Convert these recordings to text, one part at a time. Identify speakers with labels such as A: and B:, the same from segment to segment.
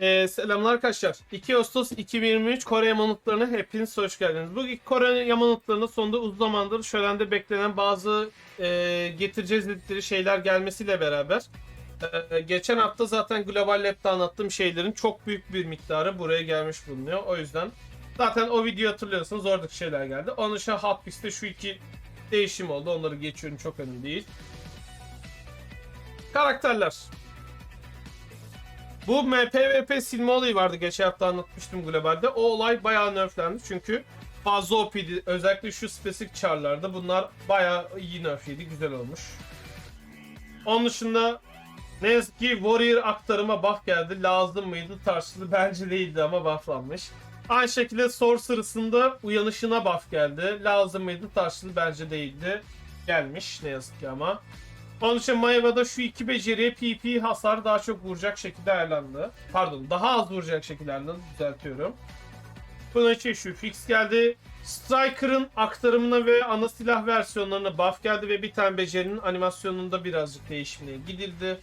A: Ee, selamlar arkadaşlar. 2 Ağustos 2023 Kore Yamanıtlarına hepiniz hoş geldiniz. Bu Kore Yamanıtlarının sonunda uzun zamandır şölende beklenen bazı e, getireceğiz dedikleri şeyler gelmesiyle beraber e, geçen hafta zaten Global Lab'de anlattığım şeylerin çok büyük bir miktarı buraya gelmiş bulunuyor. O yüzden zaten o videoyu hatırlıyorsanız oradaki şeyler geldi. Onun dışında Hot Piece'te şu iki değişim oldu. Onları geçiyorum çok önemli değil. Karakterler. Bu MPVP silme olayı vardı geçen hafta anlatmıştım globalde. O olay bayağı nerflendi çünkü fazla OP'di. Özellikle şu spesifik char'larda bunlar bayağı iyi nerfliydi. Güzel olmuş. Onun dışında ne yazık ki Warrior aktarıma buff geldi. Lazım mıydı? Tartışılı bence değildi ama bufflanmış. Aynı şekilde Sorceress'ın uyanışına buff geldi. Lazım mıydı? Tartışılı bence değildi. Gelmiş ne yazık ki ama. Onun için Mayava'da şu iki beceriye PP hasar daha çok vuracak şekilde ayarlandı. Pardon daha az vuracak şekilde ayarlandı. Düzeltiyorum. Bunun için şu fix geldi. Striker'ın aktarımına ve ana silah versiyonlarına buff geldi ve bir tane becerinin animasyonunda birazcık değişimine gidildi.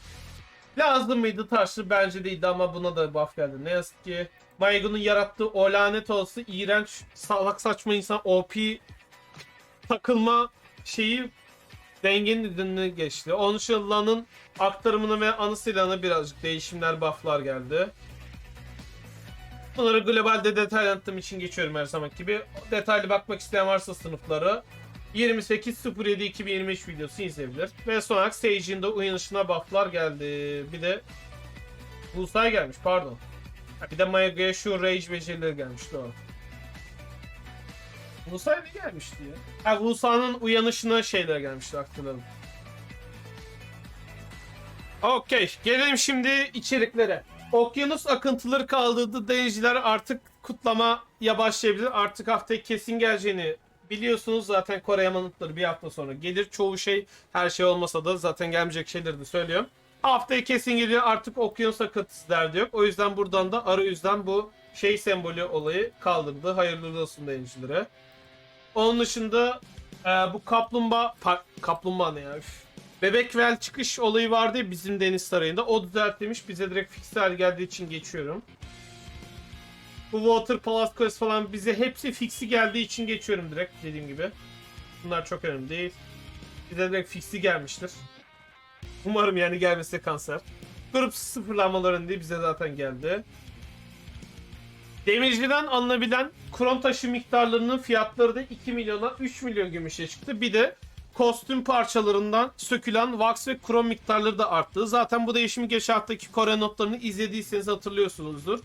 A: Lazım mıydı taşlı bence değildi ama buna da buff geldi. Ne yazık ki Maygun'un yarattığı o lanet olası iğrenç salak saçma insan OP takılma şeyi dengenin önüne geçti. Onun için Lan'ın aktarımına ve anı silahına birazcık değişimler, bufflar geldi. Bunları globalde detaylı anlattığım için geçiyorum her zaman gibi. Detaylı bakmak isteyen varsa sınıfları 28.07.2023 videosu izleyebilir. Ve son olarak Sage'in de uyanışına bufflar geldi. Bir de Bulsay gelmiş pardon. Bir de Mayaga'ya şu Rage becerileri gelmiş doğru. Bulsay ne gelmişti ya? Ha Wusa'nın uyanışına şeyler gelmişti hatırladım. Okey. Gelelim şimdi içeriklere. Okyanus akıntıları kaldırdı. Denizciler artık kutlamaya başlayabilir. Artık haftaya kesin geleceğini biliyorsunuz. Zaten Kore Yamanıtları bir hafta sonra gelir. Çoğu şey her şey olmasa da zaten gelmeyecek şeyleri de söylüyorum. Haftaya kesin geliyor. Artık okyanus akıntısı derdi yok. O yüzden buradan da arayüzden bu şey sembolü olayı kaldırdı. Hayırlı olsun denizcilere. Onun dışında e, bu kaplumbağa pa- kaplumbağa ne ya? Üf. Bebek vel çıkış olayı vardı ya bizim deniz sarayında. O düzeltlemiş. Bize direkt fixler geldiği için geçiyorum. Bu Water Palace Quest falan bize hepsi fixi geldiği için geçiyorum direkt dediğim gibi. Bunlar çok önemli değil. Bize direkt fixi gelmiştir. Umarım yani gelmesi kanser. Grup sıfırlanmaların diye bize zaten geldi. Demirciden alınabilen krom taşı miktarlarının fiyatları da 2 milyona 3 milyon gümüşe çıktı. Bir de kostüm parçalarından sökülen wax ve krom miktarları da arttı. Zaten bu değişimi geçen haftaki Kore notlarını izlediyseniz hatırlıyorsunuzdur.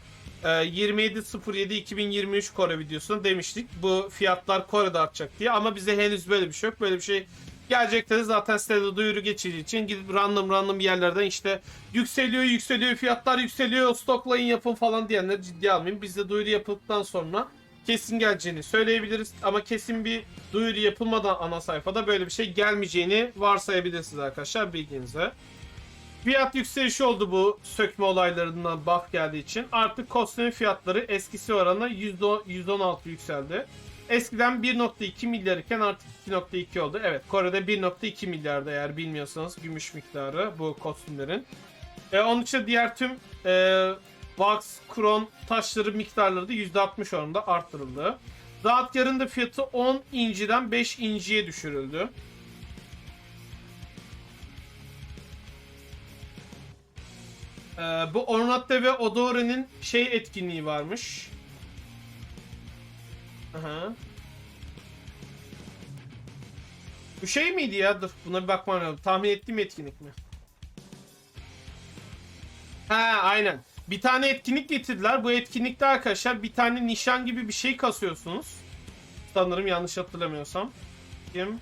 A: Ee, 27.07.2023 Kore videosunda demiştik. Bu fiyatlar Kore'de artacak diye ama bize henüz böyle bir şey yok. Böyle bir şey gelecekte de zaten sitede duyuru geçildiği için gidip random random yerlerden işte yükseliyor yükseliyor fiyatlar yükseliyor stoklayın yapın falan diyenleri ciddiye almayın. Bizde duyuru yapıldıktan sonra kesin geleceğini söyleyebiliriz ama kesin bir duyuru yapılmadan ana sayfada böyle bir şey gelmeyeceğini varsayabilirsiniz arkadaşlar bilginize. Fiyat yükselişi oldu bu sökme olaylarından buff geldiği için. Artık kostüm fiyatları eskisi oranla %10 %16 yükseldi. Eskiden 1.2 milyar iken artık 2.2 oldu. Evet Kore'de 1.2 milyarda eğer bilmiyorsanız gümüş miktarı bu kostümlerin. E, onun için diğer tüm e, Wax, Kron taşları miktarları da %60 oranında arttırıldı. Rahatkar'ın da fiyatı 10 inciden 5 inciye düşürüldü. Ee, bu Ornatte ve Odore'nin şey etkinliği varmış. Aha. Bu şey miydi ya? Dur buna bir bakmam lazım. Tahmin ettiğim etkinlik mi? Ha aynen. Bir tane etkinlik getirdiler. Bu etkinlikte arkadaşlar bir tane nişan gibi bir şey kasıyorsunuz. Sanırım yanlış hatırlamıyorsam. Kim?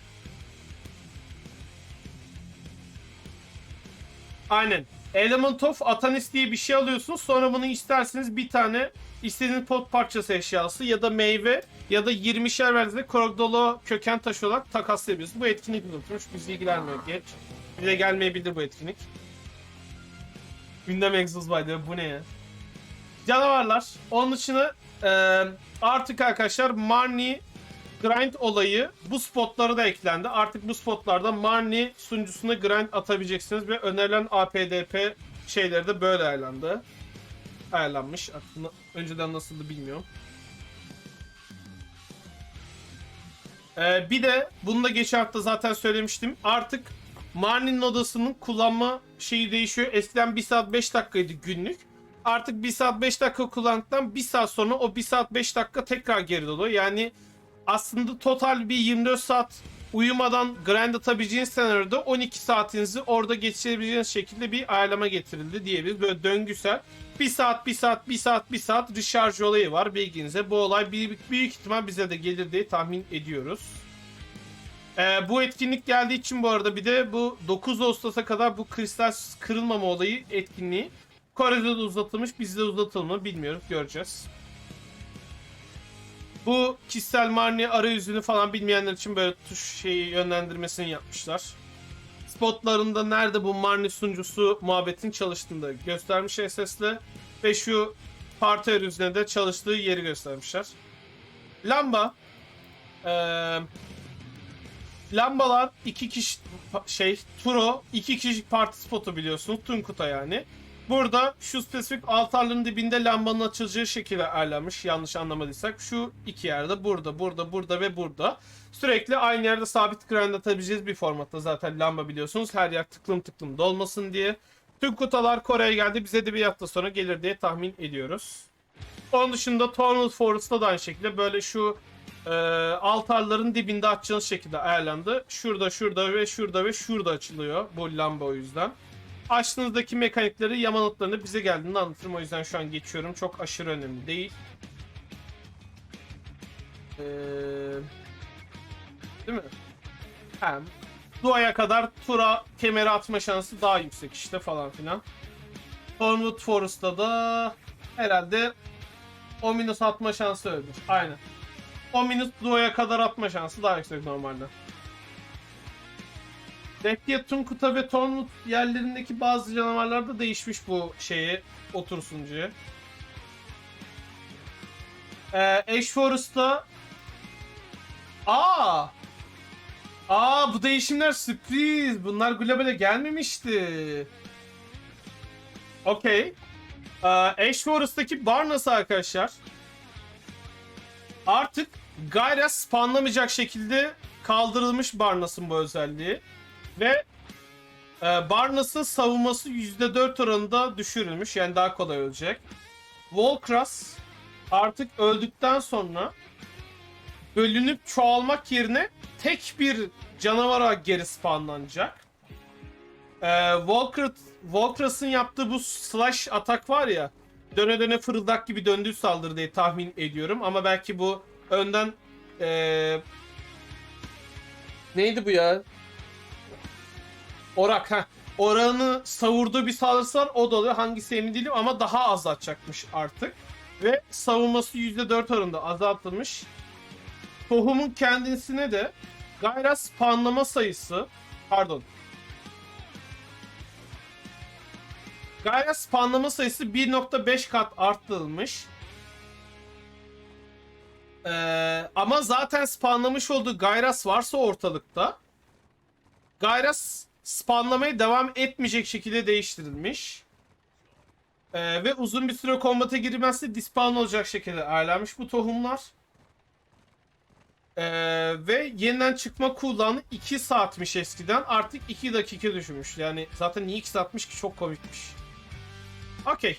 A: Aynen. Element of Atanis diye bir şey alıyorsunuz. Sonra bunu isterseniz bir tane istediğiniz pot parçası eşyası ya da meyve ya da 20'şer verdiğinde Krogdolo köken taşı olarak takaslayabiliyorsunuz. Bu etkinlik unutmuş. Bizi ilgilenmiyor. Geç. Bize gelmeyebilir bu etkinlik. Gündem Exos by bu ne ya? Canavarlar. Onun dışında artık arkadaşlar Marnie grind olayı bu spotlara da eklendi. Artık bu spotlarda Marnie sunucusuna grind atabileceksiniz ve önerilen APDP şeyleri de böyle ayarlandı. ayarlanmış. Aklımda önceden nasıldı bilmiyorum. Ee, bir de bunu da geçen hafta zaten söylemiştim. Artık Marni'nin odasının kullanma şeyi değişiyor. Eskiden 1 saat 5 dakikaydı günlük. Artık 1 saat 5 dakika kullandıktan 1 saat sonra o 1 saat 5 dakika tekrar geri doluyor. Yani aslında total bir 24 saat uyumadan grind atabileceğiniz senaryoda 12 saatinizi orada geçirebileceğiniz şekilde bir ayarlama getirildi diyebiliriz. Böyle döngüsel. 1 saat, 1 saat, 1 saat, 1 saat recharge olayı var bilginize. Bu olay büyük, büyük ihtimal bize de gelir diye tahmin ediyoruz. Ee, bu etkinlik geldiği için bu arada bir de bu 9 Ağustos'a kadar bu kristal kırılmama olayı etkinliği Kore'de de uzatılmış bizde de uzatılır mı bilmiyoruz göreceğiz. Bu kişisel marni arayüzünü falan bilmeyenler için böyle tuş şeyi yönlendirmesini yapmışlar. Spotlarında nerede bu marni sunucusu muhabbetin çalıştığını göstermiş SS'le ve şu parti arayüzüne de çalıştığı yeri göstermişler. Lamba eee lambalar iki kişi şey Turo iki kişi parti spotu biliyorsunuz Tunkuta yani. Burada şu spesifik altarların dibinde lambanın açılacağı şekilde ayarlanmış yanlış anlamadıysak. Şu iki yerde burada, burada, burada ve burada. Sürekli aynı yerde sabit grind atabileceğiz bir formatta zaten lamba biliyorsunuz. Her yer tıklım tıklım dolmasın diye. Tüm kutalar Kore'ye geldi. Bize de bir hafta sonra gelir diye tahmin ediyoruz. Onun dışında Tornal Forest'ta da aynı şekilde böyle şu e, altarların dibinde açacağınız şekilde ayarlandı. Şurada, şurada ve şurada ve şurada açılıyor bu lamba o yüzden. Açtığınızdaki mekanikleri, yamanıtlarını bize geldiğinde anlatırım. O yüzden şu an geçiyorum. Çok aşırı önemli değil. Ee, değil mi? Hem Dua'ya kadar tura kemeri atma şansı daha yüksek işte falan filan. Thornwood Forest'ta da herhalde o minus atma şansı öyledir. Aynen. O minus Dua'ya kadar atma şansı daha yüksek normalde. Deppia, Tunkuta ve Tornwood yerlerindeki bazı canavarlarda değişmiş bu şeyi otursuncuya. Ee, Ash Forest'ta Aa! Aa bu değişimler sürpriz. Bunlar globale gelmemişti. Okey. Ee, Ash Forest'taki Barnas'ı arkadaşlar artık Gyra spawnlamayacak şekilde kaldırılmış Barnas'ın bu özelliği. Ve e, Barnas'ın savunması %4 oranında düşürülmüş. Yani daha kolay ölecek. Volcras artık öldükten sonra bölünüp çoğalmak yerine tek bir canavara geri spawnlanacak. Ee, Volcrat, Volcras'ın yaptığı bu slash atak var ya döne döne fırıldak gibi döndüğü saldırı diye tahmin ediyorum. Ama belki bu önden ee, neydi bu ya? Orak ha. Oranı savurduğu bir saldırısı var. O da oluyor. Hangisi emin değilim ama daha az atacakmış artık. Ve savunması %4 oranında azaltılmış. Tohumun kendisine de gayra spawnlama sayısı pardon Gayra spawnlama sayısı 1.5 kat arttırılmış. Ee, ama zaten spawnlamış olduğu Gayras varsa ortalıkta Gayras spawnlamaya devam etmeyecek şekilde değiştirilmiş. Ee, ve uzun bir süre kombata girmezse dispawn olacak şekilde ayarlanmış bu tohumlar. Ee, ve yeniden çıkma cooldown'ı 2 saatmiş eskiden. Artık 2 dakika düşmüş. Yani zaten niye 2 saatmiş ki çok komikmiş. Okey.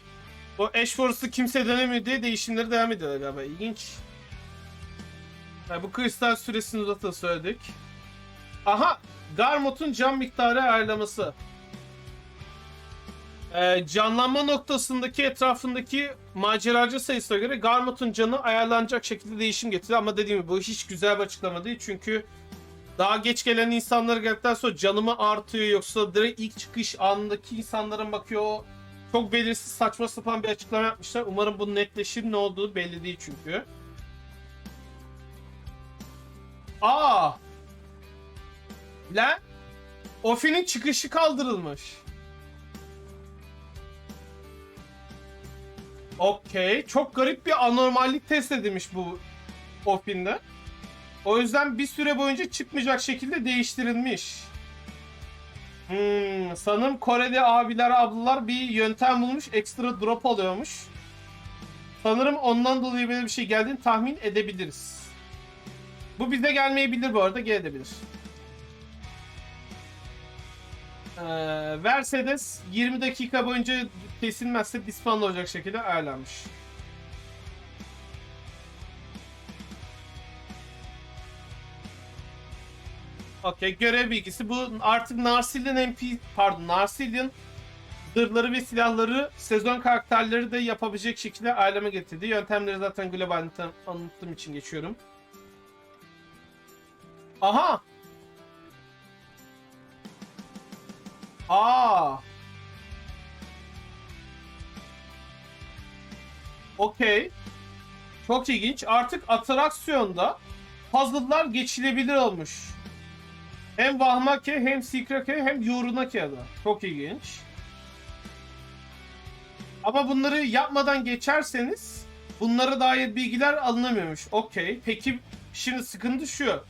A: O Ash Force'u kimse denemiyor diye değişimleri devam ediyorlar galiba. İlginç. Yani bu kristal süresini uzatı söyledik. Aha! Garmot'un can miktarı ayarlaması. Ee, canlanma noktasındaki etrafındaki maceracı sayısına göre Garmot'un canı ayarlanacak şekilde değişim getiriyor. Ama dediğim gibi bu hiç güzel bir açıklama değil. Çünkü daha geç gelen insanlara geldikten sonra canımı artıyor yoksa direkt ilk çıkış anındaki insanların bakıyor çok belirsiz saçma sapan bir açıklama yapmışlar. Umarım bu netleşir ne olduğu belli değil çünkü. Aa! Lan! Ofi'nin çıkışı kaldırılmış. Okey. Çok garip bir anormallik test edilmiş bu Ofin'de. O yüzden bir süre boyunca çıkmayacak şekilde değiştirilmiş. Hmm, sanırım Kore'de abiler ablalar bir yöntem bulmuş. Ekstra drop alıyormuş. Sanırım ondan dolayı böyle bir şey geldiğini tahmin edebiliriz. Bu bize gelmeyebilir bu arada gelebilir. Ee, Mercedes 20 dakika boyunca kesilmezse dismanlı olacak şekilde ayarlanmış. Okey görev bilgisi bu artık Narsillion MP pardon Narsillion zırhları ve silahları sezon karakterleri de yapabilecek şekilde ayarlama getirdi. Yöntemleri zaten global anlattığım için geçiyorum. Aha! Aa! Okey. Çok ilginç. Artık atraksiyonda puzzle'lar geçilebilir olmuş. Hem Vahmake hem Sikrake hem Yorunake'da. Çok ilginç. Ama bunları yapmadan geçerseniz bunlara dair bilgiler alınamıyormuş. Okey. Peki şimdi sıkıntı şu.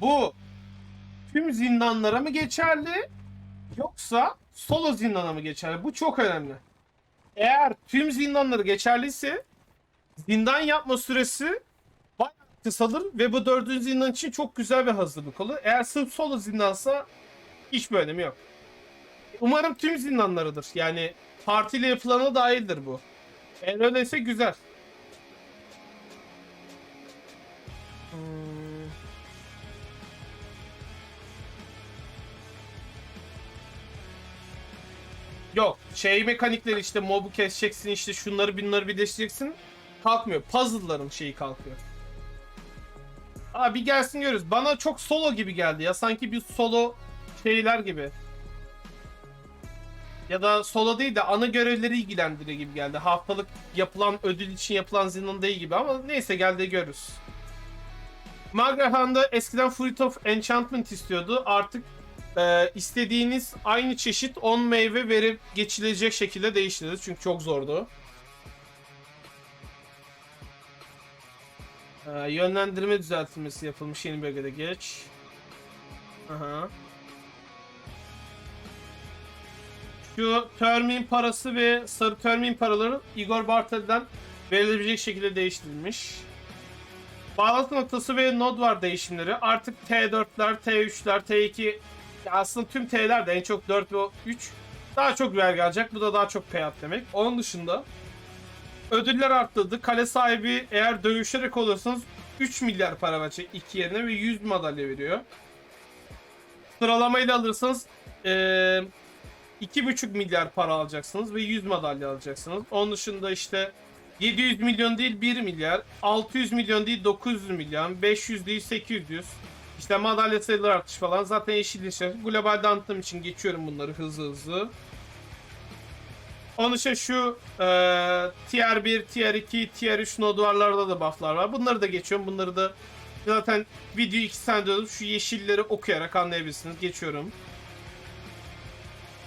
A: Bu tüm zindanlara mı geçerli yoksa solo zindana mı geçerli? Bu çok önemli. Eğer tüm zindanları geçerliyse zindan yapma süresi bayağı kısalır ve bu dördüncü zindan için çok güzel bir hazırlık olur. Eğer sırf solo zindansa hiçbir önemi yok. Umarım tüm zindanlarıdır. Yani partiyle yapılana dahildir bu. Eğer öyleyse güzel. Hmm. Yok. Şey mekanikleri işte mobu keseceksin işte şunları bunları birleştireceksin. Kalkmıyor. Puzzle'ların şeyi kalkıyor. Abi gelsin görürüz. Bana çok solo gibi geldi ya. Sanki bir solo şeyler gibi. Ya da solo değil de ana görevleri ilgilendiriyor gibi geldi. Haftalık yapılan ödül için yapılan zindan değil gibi ama neyse geldi görürüz. Magrahan'da eskiden Fruit of Enchantment istiyordu. Artık e, istediğiniz aynı çeşit 10 meyve verip geçilecek şekilde değiştirdi. Çünkü çok zordu. E, yönlendirme düzeltilmesi yapılmış yeni bölgede geç. Aha. Şu termin parası ve sarı termin paraları Igor Bartel'den verilebilecek şekilde değiştirilmiş. Bağlantı noktası ve node var değişimleri. Artık T4'ler, T3'ler, T2 aslında tüm T'ler de en çok 4 ve 3 daha çok vergi alacak. Bu da daha çok payout demek. Onun dışında ödüller arttırdı. Kale sahibi eğer dövüşerek olursanız 3 milyar para verecek iki yerine ve 100 madalya veriyor. Sıralamayla alırsanız eee 2,5 milyar para alacaksınız ve 100 madalya alacaksınız. Onun dışında işte 700 milyon değil 1 milyar, 600 milyon değil 900 milyon, 500 değil 800. İşte madalya sayıları artış falan. Zaten yeşil işler. Global tanıtım için geçiyorum bunları hızlı hızlı. Onun dışında şu e, tier 1, tier 2, tier 3 no duvarlarda da bufflar var. Bunları da geçiyorum. Bunları da zaten video 2 saniye dönüp şu yeşilleri okuyarak anlayabilirsiniz. Geçiyorum.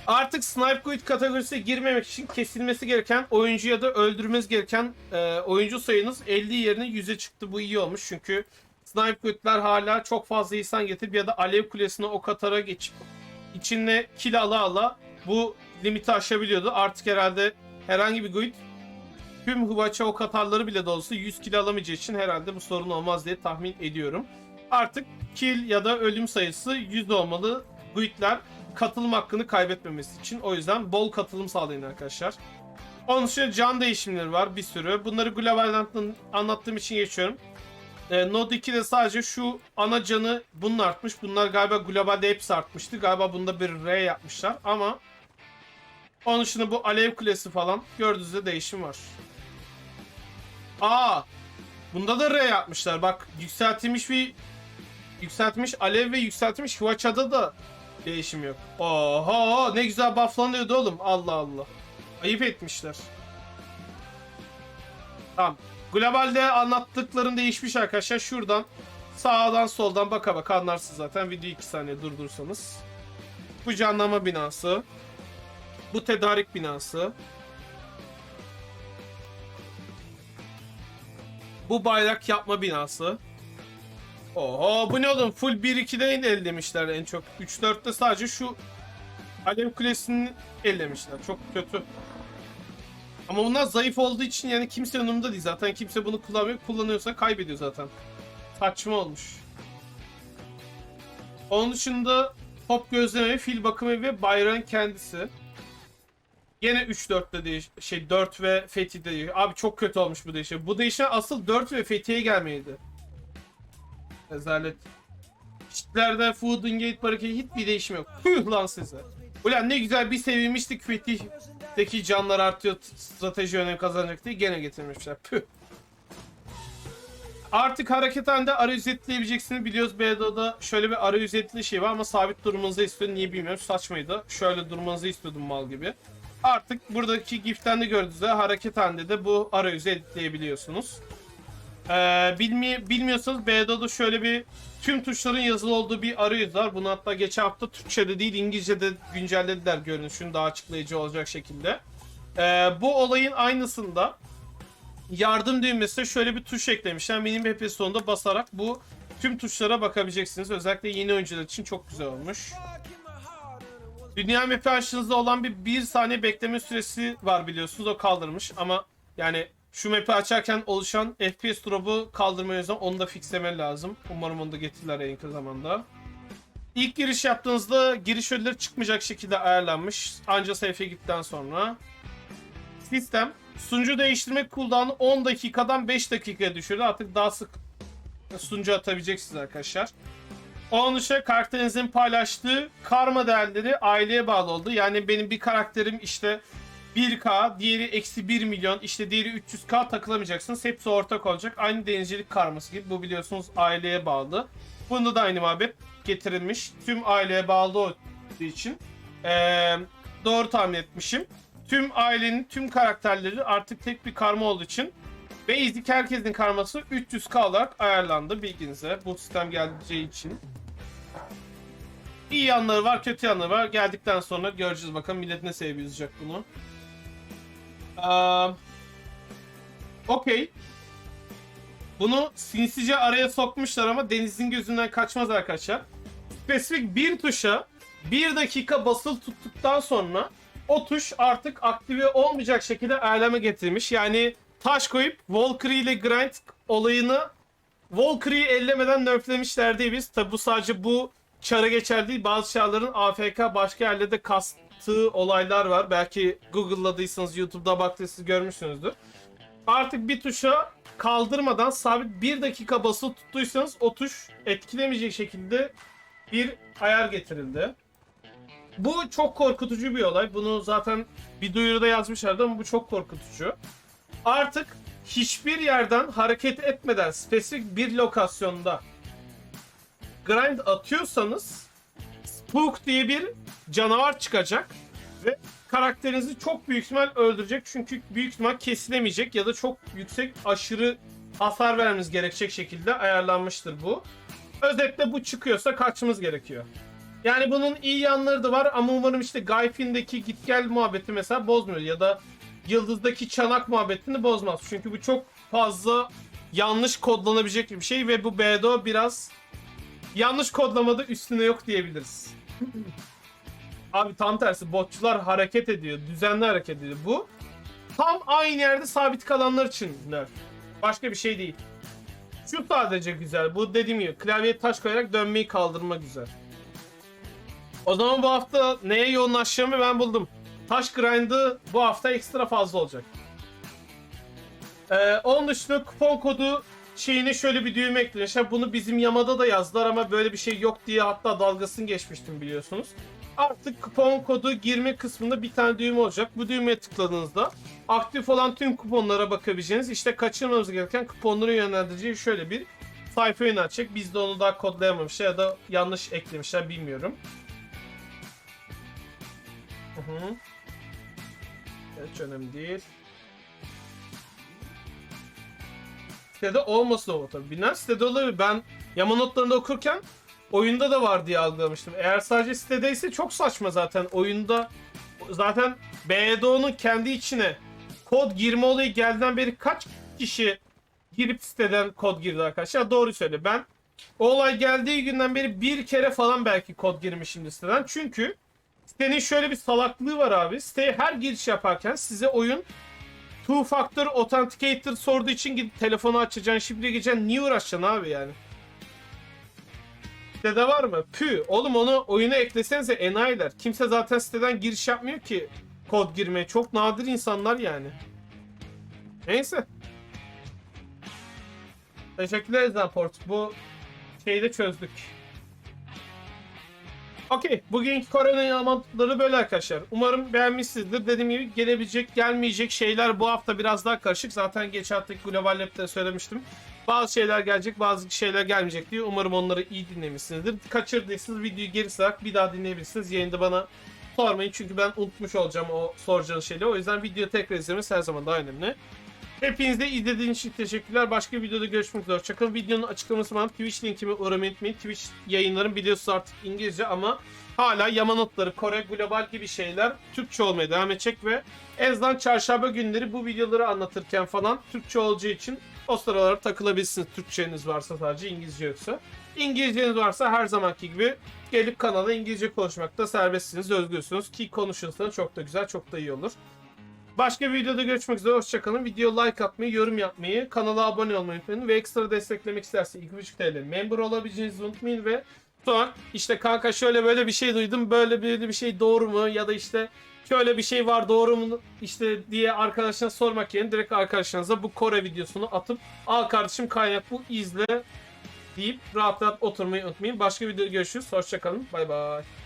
A: Artık Snipe Guide kategorisine girmemek için kesilmesi gereken oyuncu ya da öldürmeniz gereken e, oyuncu sayınız 50 yerine 100'e çıktı. Bu iyi olmuş çünkü Snipe Guide'ler hala çok fazla insan getirip ya da Alev Kulesi'ne o katara geçip içinde kill ala ala bu limiti aşabiliyordu. Artık herhalde herhangi bir guide tüm Hıvaça o katarları bile de olsa 100 kill alamayacağı için herhalde bu sorun olmaz diye tahmin ediyorum. Artık kill ya da ölüm sayısı 100 olmalı. Guide'ler katılım hakkını kaybetmemesi için. O yüzden bol katılım sağlayın arkadaşlar. Onun dışında can değişimleri var bir sürü. Bunları global anlattığım için geçiyorum. E, Node 2'de sadece şu ana canı bunun artmış. Bunlar galiba globalde hepsi artmıştı. Galiba bunda bir R yapmışlar ama onun dışında bu alev kulesi falan gördüğünüzde değişim var. Aa! Bunda da R yapmışlar. Bak yükseltilmiş bir yükseltmiş alev ve yükseltmiş Hwacha'da da değişim yok. Oho ne güzel bufflanıyordu oğlum. Allah Allah. Ayıp etmişler. Tamam. Globalde anlattıklarım değişmiş arkadaşlar. Şuradan sağdan soldan baka baka anlarsınız zaten. Video 2 saniye durdursanız. Bu canlama binası. Bu tedarik binası. Bu bayrak yapma binası. Oho bu ne oğlum? Full 1-2'de el demişler en çok. 3-4'te sadece şu Alev Kulesi'ni ellemişler. Çok kötü. Ama bunlar zayıf olduğu için yani kimse önümde değil. Zaten kimse bunu kullanmıyor. Kullanıyorsa kaybediyor zaten. Saçma olmuş. Onun dışında top gözleme, fil bakımı ve bayrağın kendisi. Gene 3-4'te değiş şey 4 ve Fethi'de değiş. Abi çok kötü olmuş bu değişim. Bu değişim asıl 4 ve Fethi'ye gelmeydi. Rezalet. Çitlerde Food Gate Park'e hiçbir değişim yok. Püh lan size. Ulan ne güzel bir sevinmiştik Fetih'teki canlar artıyor strateji önem kazanacak diye gene getirmişler. Püh. Artık hareket halinde arayüz etkileyebileceksini biliyoruz. BDO'da şöyle bir arayüz etli şey var ama sabit durmanızı istiyor. Niye bilmiyorum. Saçmaydı. Şöyle durmanızı istiyordum mal gibi. Artık buradaki GIF'ten de gördüğünüz üzere hareket halinde de bu arayüzü editleyebiliyorsunuz. Ee, bilmi bilmiyorsanız BDO'da şöyle bir tüm tuşların yazılı olduğu bir arayüz var. Bunu hatta geçen hafta Türkçe'de değil İngilizce'de güncellediler görünüşünü daha açıklayıcı olacak şekilde. Ee, bu olayın aynısında yardım düğmesine şöyle bir tuş eklemişler. Benim hep sonunda basarak bu tüm tuşlara bakabileceksiniz. Özellikle yeni oyuncular için çok güzel olmuş. Dünya map'i açtığınızda olan bir bir saniye bekleme süresi var biliyorsunuz. O kaldırmış ama yani şu map'i açarken oluşan FPS drop'u kaldırmaya yüzden onu da fixlemeli lazım. Umarım onu da getirirler en kısa zamanda. İlk giriş yaptığınızda giriş ödülleri çıkmayacak şekilde ayarlanmış. Anca sayfaya gittikten sonra. Sistem sunucu değiştirme cooldown'u 10 dakikadan 5 dakikaya düşürdü. Artık daha sık sunucu atabileceksiniz arkadaşlar. Onun dışında karakterinizin paylaştığı karma değerleri aileye bağlı oldu. Yani benim bir karakterim işte 1K, diğeri eksi 1 milyon, işte diğeri 300K takılamayacaksınız. Hepsi ortak olacak. Aynı denizcilik karması gibi. Bu biliyorsunuz aileye bağlı. Bunda da aynı muhabbet getirilmiş. Tüm aileye bağlı olduğu için. Ee, doğru tahmin etmişim. Tüm ailenin tüm karakterleri artık tek bir karma olduğu için Basic herkesin karması 300k olarak ayarlandı bilginize. Bu sistem geleceği için. İyi yanları var, kötü yanları var. Geldikten sonra göreceğiz bakalım millet ne seviyoracak bunu. Ee, Okey. Bunu sinsice araya sokmuşlar ama denizin gözünden kaçmaz arkadaşlar. Spesifik bir tuşa bir dakika basılı tuttuktan sonra o tuş artık aktive olmayacak şekilde ayarlama getirmiş. Yani taş koyup Valkyrie ile Grind olayını Valkyrie'yi ellemeden nerflemişler diye biz. Tabi bu sadece bu çara geçer değil. Bazı çarların AFK başka yerlerde kastığı olaylar var. Belki Google'ladıysanız, YouTube'da baktıysanız görmüşsünüzdür. Artık bir tuşa kaldırmadan sabit bir dakika basılı tuttuysanız o tuş etkilemeyecek şekilde bir ayar getirildi. Bu çok korkutucu bir olay. Bunu zaten bir duyuruda yazmışlardı ama bu çok korkutucu. Artık hiçbir yerden hareket etmeden spesifik bir lokasyonda grind atıyorsanız Spook diye bir canavar çıkacak ve karakterinizi çok büyük ihtimal öldürecek çünkü büyük ihtimal kesilemeyecek ya da çok yüksek aşırı hasar vermemiz gerekecek şekilde ayarlanmıştır bu. Özetle bu çıkıyorsa kaçmamız gerekiyor. Yani bunun iyi yanları da var ama umarım işte Gayfin'deki git gel muhabbeti mesela bozmuyor ya da Yıldız'daki çanak muhabbetini bozmaz. Çünkü bu çok fazla yanlış kodlanabilecek bir şey ve bu BDO biraz yanlış kodlamada üstüne yok diyebiliriz. Abi tam tersi botçular hareket ediyor. Düzenli hareket ediyor. Bu tam aynı yerde sabit kalanlar için. Başka bir şey değil. Şu sadece güzel. Bu dediğim gibi klavyeye taş koyarak dönmeyi kaldırma güzel. O zaman bu hafta neye yoğunlaşacağımı ben buldum. Taş grind'ı bu hafta ekstra fazla olacak. Ee, onun dışında kupon kodu şeyine şöyle bir düğme eklemişler. Bunu bizim Yamada da yazdılar ama böyle bir şey yok diye hatta dalgasını geçmiştim biliyorsunuz. Artık kupon kodu girme kısmında bir tane düğme olacak. Bu düğmeye tıkladığınızda aktif olan tüm kuponlara bakabileceğiniz işte kaçırmamız gereken kuponları yönlendireceği şöyle bir sayfa yöneltecek. Biz de onu daha kodlayamamışlar ya da yanlış eklemişler bilmiyorum. Hı hı. Hiç önemli değil. Sitede olmasın o tabii. Binance sitede olabilir. Ben yama notlarında okurken oyunda da var diye algılamıştım. Eğer sadece sitedeyse çok saçma zaten. Oyunda zaten BDO'nun kendi içine kod girme olayı geldiğinden beri kaç kişi girip siteden kod girdi arkadaşlar? Doğru söyle. Ben o olay geldiği günden beri bir kere falan belki kod girmişim siteden. Çünkü sitenin şöyle bir salaklığı var abi. Siteye her giriş yaparken size oyun two factor authenticator sorduğu için gidip telefonu açacaksın, şifre gireceksin. Niye uğraşacaksın abi yani? Sitede var mı? Pü. Oğlum onu oyuna eklesenize enayiler. Kimse zaten siteden giriş yapmıyor ki kod girmeye. Çok nadir insanlar yani. Neyse. Teşekkürler Zaport. Bu şeyi de çözdük. Okey. Bugünkü korona yağmurları böyle arkadaşlar. Umarım beğenmişsinizdir. Dediğim gibi gelebilecek, gelmeyecek şeyler bu hafta biraz daha karışık. Zaten geçen haftaki Global Lab'de söylemiştim. Bazı şeyler gelecek, bazı şeyler gelmeyecek diye. Umarım onları iyi dinlemişsinizdir. Kaçırdıysanız videoyu geri sarak bir daha dinleyebilirsiniz. Yayında bana sormayın çünkü ben unutmuş olacağım o soracağınız şeyleri. O yüzden video tekrar izlemeniz her zaman daha önemli. Hepinize izlediğiniz için teşekkürler. Başka bir videoda görüşmek üzere. Hoşçakalın. Videonun açıklaması var. Twitch linkimi uğramayı unutmayın. Twitch yayınlarım biliyorsunuz artık İngilizce ama hala Yamanotları, Kore Global gibi şeyler Türkçe olmaya devam edecek ve en çarşamba günleri bu videoları anlatırken falan Türkçe olacağı için o sıralara takılabilirsiniz. Türkçeniz varsa sadece İngilizce yoksa. İngilizceniz varsa her zamanki gibi gelip kanala İngilizce konuşmakta serbestsiniz, özgürsünüz ki konuşursanız çok da güzel, çok da iyi olur. Başka bir videoda görüşmek üzere. Hoşçakalın. Video like atmayı, yorum yapmayı, kanala abone olmayı unutmayın. Ve ekstra desteklemek isterseniz 2.5 TL member olabileceğinizi unutmayın. Ve sonra işte kanka şöyle böyle bir şey duydum. Böyle böyle bir şey doğru mu? Ya da işte şöyle bir şey var doğru mu? işte diye arkadaşına sormak yerine direkt arkadaşlarınıza bu Kore videosunu atıp al kardeşim kaynak bu izle deyip rahat rahat oturmayı unutmayın. Başka videoda görüşürüz. Hoşçakalın. Bay bay.